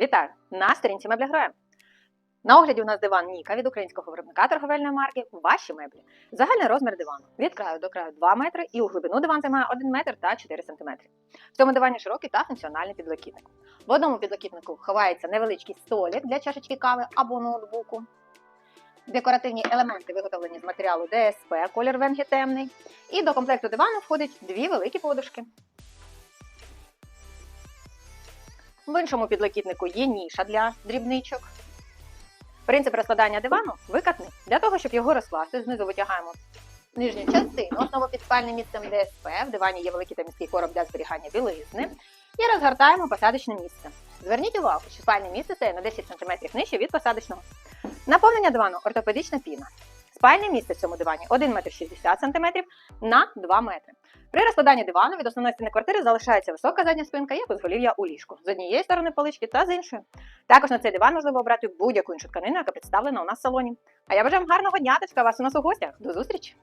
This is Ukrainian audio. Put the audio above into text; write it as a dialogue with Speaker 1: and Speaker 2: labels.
Speaker 1: Вітаю! На сторінці мебля. На огляді у нас диван Ніка від українського виробника торговельної марки Ваші меблі. Загальний розмір дивану від краю до краю 2 метри і у глибину диван займає 1 метр та 4 сантиметри. В цьому дивані широкий та функціональний підлокітник. В одному підлокітнику ховається невеличкий столик для чашечки кави або ноутбуку. Декоративні елементи виготовлені з матеріалу ДСП, колір венги темний. І до комплекту дивану входить дві великі подушки. В іншому підлокітнику є ніша для дрібничок. Принцип розкладання дивану викатний. Для того, щоб його розкласти, знизу витягаємо нижню частину, основу під спальним місцем ДСП. В дивані є великий та міський короб для зберігання білизни. І розгортаємо посадочне місце. Зверніть увагу, що спальне місце стає на 10 см нижче від посадочного. Наповнення дивану ортопедична піна. Спальне місце в цьому дивані 1 метр 60 см на 2 метри. При розкладанні дивану від основної стіни квартири залишається висока задня спинка, як узголів'я у ліжку. З однієї сторони полички та з іншої. Також на цей диван можливо обрати будь-яку іншу тканину, яка представлена у нас в салоні. А я бажаю вам гарного дня, та вас у нас у гостях. До зустрічі!